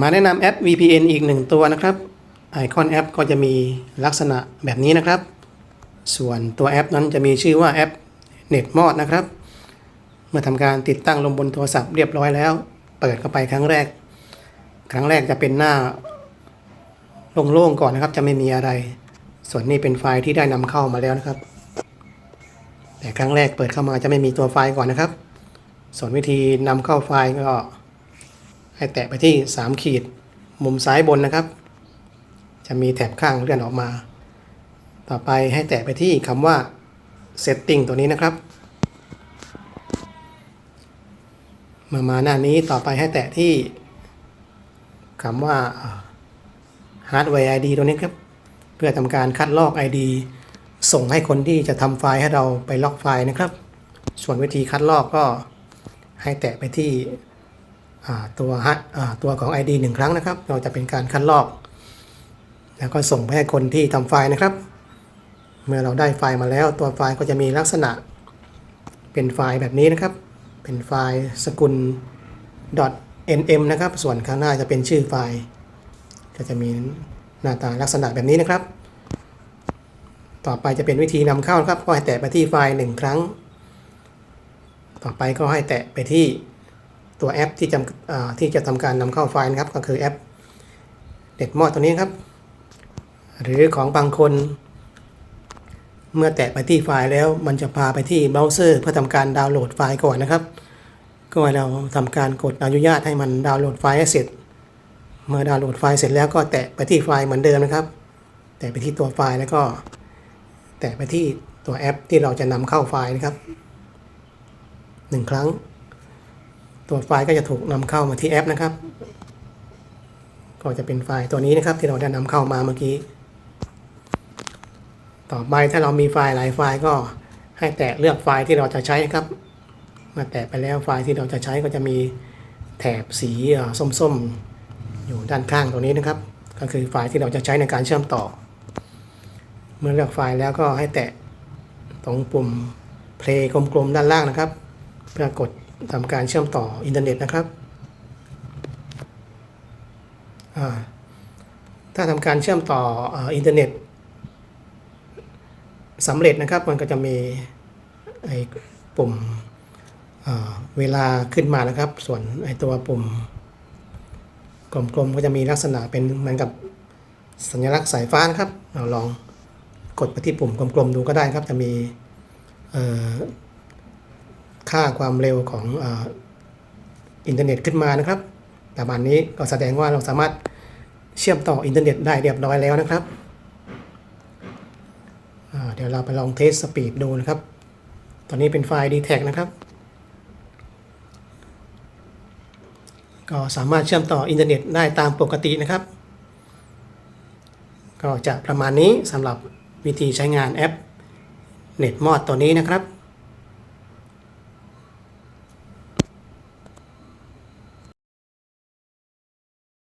มาแนะนำแอป VPN อีกหนึ่งตัวนะครับไอคอนแอปก็จะมีลักษณะแบบนี้นะครับ ส่วนตัวแอปนั้นจะมีชื่อว่าแอป NetMod นะครับ เมื่อทำการติดตั้งลงบนโทรศัพท์เรียบร้อยแล้ว เปิดเข้าไปครั้งแรก ครั้งแรกจะเป็นหน้าโล่งๆก่อนนะครับ จะไม่มีอะไร ส่วนนี้เป็นไฟล์ที่ได้นำเข้ามาแล้วนะครับ แต่ครั้งแรกเปิดเข้ามาจะไม่มีตัวไฟล์ก่อนนะครับ ส่วนวิธีนำเข้าไฟล์ก็ ให้แตะไปที่ 3 ขีด มุมซ้ายบนนะครับ จะมีแถบข้างเลื่อนออกมา ต่อไปให้แตะไปที่คำว่า setting ตัวนี้นะครับมื่อมาหน้านี้ต่อไปให้แตะที่คำว่า hardware ID ตัวนี้ครับ เพื่อทำการคัดลอก ID ส่งให้คนที่จะทำไฟล์ให้เราไปล็อกไฟล์นะครับ ส่วนวิธีคัดลอกก็ให้แตะไปที่ ตัวตัวของ ID หนึ่งครั้งนะครับ เราจะเป็นการคัดลอก แล้วก็ส่งไปให้คนที่ทำไฟล์นะครับ เมื่อเราได้ไฟล์มาแล้ว ตัวไฟล์ก็จะมีลักษณะ เป็นไฟล์แบบนี้นะครับ เป็นไฟล์สกุล .nm นะครับ ส่วนข้างหน้าจะเป็นชื่อไฟล์ ก็จะมีหน้าตาลักษณะแบบนี้นะครับ ต่อไปจะเป็นวิธีนำเข้าครับ ก็ให้แตะไปที่ไฟล์หนึ่งครั้ง ต่อไปก็ให้แตะไปที่ ตัวแอปที่จำอ่าที่จะทำการนำเข้าไฟล์นะครับ ก็คือแอปเด็ดมอดตัวนี้ครับ หรือของบางคน เมื่อแตะไปที่ไฟล์แล้วมันจะพาไปที่เบราว์เซอร์ เพื่อทำการดาวน์โหลดไฟล์ก่อนนะครับ ก็ให้เราทำการกดอนุญาตให้มันดาวน์โหลดไฟล์เสร็จ เมื่อดาวน์โหลดไฟล์เสร็จแล้วก็แตะไปที่ไฟล์เหมือนเดิมนะครับ แตะไปที่ตัวไฟล์แล้วก็ แตะไปที่ตัวแอปที่เราจะนำเข้าไฟล์นะครับหนึ่งครั้ง ตัวไฟล์ก็จะถูกนำเข้ามาที่แอปนะครับ ก็จะเป็นไฟล์ตัวนี้นะครับที่เราได้นำเข้ามาเมื่อกี้ ต่อไปถ้าเรามีไฟล์หลายไฟล์ก็ให้แตะเลือกไฟล์ที่เราจะใช้ครับมื่อแตะไปแล้วไฟล์ที่เราจะใช้ก็จะมีแถบสีส้มๆ อยู่ด้านข้างตรงนี้นะครับ ก็คือไฟล์ที่เราจะใช้ในการเชื่อมต่อ เมื่อเลือกไฟล์แล้วก็ให้แตะตรงปุ่ม play กลมๆด้านล่างนะครับ เพื่อกด ทำการเชื่อมต่ออินเทอร์เน็ตนะครับถ้าทำการเชื่อมต่ออ,อินเทอร์เน็ตสำเร็จนะครับ มันก็จะมีไอ้ปุ่มเเวลาขึ้นมานะครับ ส่วนไอ้ตัวปุ่มกลมๆก็จะมีลักษณะเป็นเหมือนกับสัญลักษณ์สายฟ้านะครับ เราลองกดไปที่ปุ่มกลมๆดูก็ได้ครับ จะมี ค่าความเร็วของอ,อินเทอร์เน็ตขึ้นมานะครับ ประมาณนี้ก็แสดงว่าเราสามารถเชื่อมต่ออินเทอร์เน็ตได้เรียบร้อยแล้วนะครับ เดี๋ยวเราไปลองเทสสปีดดูนะครับ ตอนนี้เป็นไฟล์ d t แทนะครับ ก็สามารถเชื่อมต่ออินเทอร์เน็ตได้ตามปกตินะครับ ก็จะประมาณนี้สำหรับวิธีใช้งานแอป NetMod ตัวนี้นะครับ